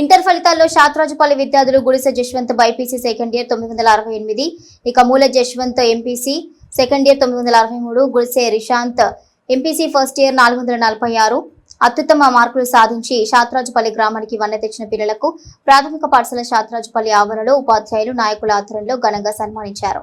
Inter ఫలితాల్లో శాతరాజుపల్లి విద్యార్థులు గుడిసె జశ్వంత్ బైపీసీ సెకండ్ ఇయర్ తొమ్మిది వందల అరవై ఎనిమిది ఇక మూల జశ్వంత్ ఎంపీసీ సెకండ్ ఇయర్ తొమ్మిది వందల అరవై మూడు గుడిసె రిషాంత్ ఎంపీసీ ఫస్ట్ ఇయర్ నాలుగు వందల నలభై ఆరు. అత్యుత్తమ మార్కులు సాధించి శాతరాజుపల్లి గ్రామానికి వన్నె తెచ్చిన పిల్లలకు ప్రాథమిక పాఠశాల శాతరాజుపల్లి ఆవరణలో ఉపాధ్యాయులు నాయకుల ఆధ్వర్యంలో ఘనంగా సన్మానించారు.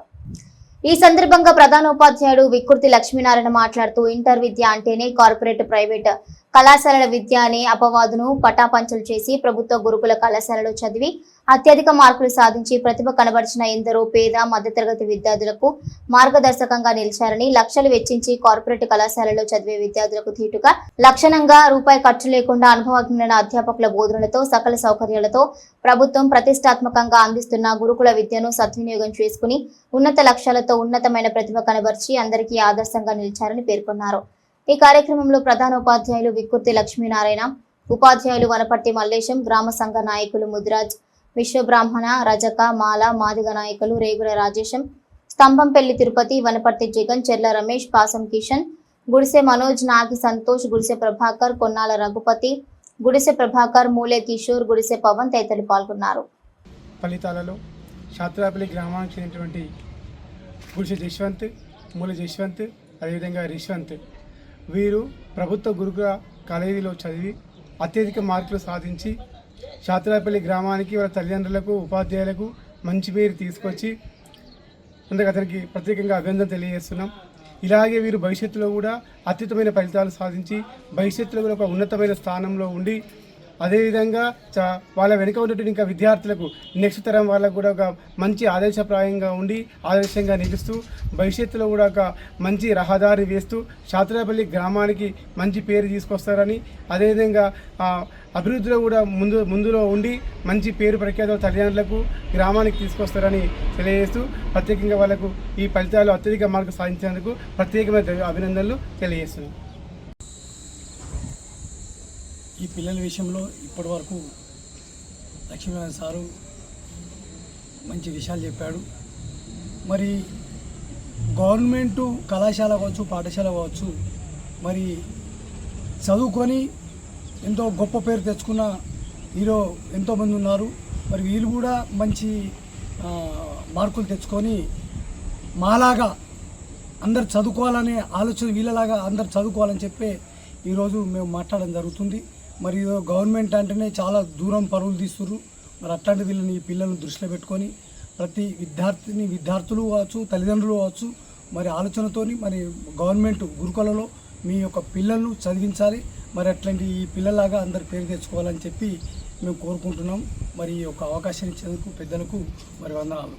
ఈ సందర్భంగా ప్రధాన ఉపాధ్యాయుడు వికృతి లక్ష్మీనారాయణ మాట్లాడుతూ ఇంటర్ విద్య అంటేనే కార్పొరేట్ ప్రైవేట్ కళాశాలల విద్య అనే అపవాదును పటాపంచలు చేసి ప్రభుత్వ గురుకుల కళాశాలలో చదివి అత్యధిక మార్కులు సాధించి ప్రతిభ కనబరిచిన ఎందరో పేద మధ్యతరగతి విద్యార్థులకు మార్గదర్శకంగా నిలిచారని లక్షలు వెచ్చించి కార్పొరేట్ కళాశాలలో చదివే విద్యార్థులకు ధీటుగా లక్షణంగా రూపాయి ఖర్చు లేకుండా అనుభవజ్ఞులైన అధ్యాపకుల బోధనలతో సకల సౌకర్యాలతో ప్రభుత్వం ప్రతిష్టాత్మకంగా అందిస్తున్న గురుకుల విద్యను సద్వినియోగం చేసుకుని ఉన్నత లక్ష్యాలతో ఉన్నతమైన ప్రతిభ కనబర్చి అందరికీ ఆదర్శంగా నిలిచారని పేర్కొన్నారు. ఈ కార్యక్రమంలో ప్రధాన ఉపాధ్యాయులు విక్కుర్తి లక్ష్మీనారాయణ ఉపాధ్యాయులు వనపర్తి మల్లేశం గ్రామ సంఘ నాయకులు ముదిరాజ్ విశ్వబ్రాహ్మణ రజక మాల మాదిగ నాయకులు రేగుల రాజేశం స్తంభంపల్లి తిరుపతి వనపర్తి జగన్ చెర్ల రమేష్ పాసం కిషన్ గుడిసె మనోజ్ నాగి సంతోష్ గుడిసె ప్రభాకర్ కొన్నాల రఘుపతి గుడిసె ప్రభాకర్ మూలే కిషోర్ గుడిసె పవన్ తదితరులు పాల్గొన్నారు. ఫలితాలలో శాత్రాపల్లి గ్రామానికి చెందినటువంటి గుడిసె జశ్వంత్ మూల జశ్వంత్ అదేవిధంగా రిశ్వంత్ వీరు ప్రభుత్వ గురుకుల కాలేజీలో చదివి అత్యధిక మార్కులు సాధించి షాతులాపల్లి గ్రామానికి వాళ్ళ తల్లిదండ్రులకు ఉపాధ్యాయులకు మంచి పేరు తీసుకొచ్చి అందుకు అతనికి ప్రత్యేకంగా అభినందన తెలియజేస్తున్నాం. ఇలాగే వీరు భవిష్యత్తులో కూడా అత్యుత్తమైన ఫలితాలు సాధించి భవిష్యత్తులో కూడా ఒక ఉన్నతమైన స్థానంలో ఉండి అదేవిధంగా చ వాళ్ళ వెనుక ఉన్నటువంటి ఇంకా విద్యార్థులకు నెక్స్ట్ తరం వాళ్ళకు కూడా ఒక మంచి ఆదర్శప్రాయంగా ఉండి ఆదర్శంగా నిలుస్తూ భవిష్యత్తులో కూడా ఒక మంచి రహదారి వేస్తూ శాతరాపల్లి గ్రామానికి మంచి పేరు తీసుకొస్తారని అదేవిధంగా అభివృద్ధిలో కూడా ముందు ముందులో ఉండి మంచి పేరు ప్రఖ్యాత తల్లిదండ్రులకు గ్రామానికి తీసుకొస్తారని తెలియజేస్తూ ప్రత్యేకంగా వాళ్ళకు ఈ ఫలితాలు అత్యధిక మార్కులు సాధించినందుకు ప్రత్యేకమైన అభినందనలు తెలియజేస్తున్నాను. ఈ పిల్లల విషయంలో ఇప్పటి వరకు లక్ష్మీనారాయణ సారు మంచి విషయాలు చెప్పాడు. మరి గవర్నమెంట్ కళాశాల కావచ్చు పాఠశాల కావచ్చు మరి చదువుకొని ఎంతో గొప్ప పేరు తెచ్చుకున్న హీరో ఎంతోమంది ఉన్నారు. మరి వీళ్ళు కూడా మంచి మార్కులు తెచ్చుకొని మాలాగా అందరు చదువుకోవాలనే ఆలోచన వీళ్ళలాగా అందరు చదువుకోవాలని చెప్పే ఈరోజు మేము మాట్లాడడం జరుగుతుంది. మరియు గవర్నమెంట్ అంటేనే చాలా దూరం పరుగులు తీస్తుర్రు. మరి అట్లాంటి వీళ్ళని ఈ పిల్లలను దృష్టిలో పెట్టుకొని ప్రతి విద్యార్థిని విద్యార్థులు కావచ్చు తల్లిదండ్రులు కావచ్చు మరి ఆలోచనతోని మరి గవర్నమెంట్ గురుకులలో మీ యొక్క పిల్లలను చదివించాలి. మరి అట్లాంటి ఈ పిల్లలాగా అందరు పేరు తెచ్చుకోవాలని చెప్పి మేము కోరుకుంటున్నాం. మరి ఈ యొక్క అవకాశం ఇచ్చేందుకు పెద్దలకు మరి వందనాలు.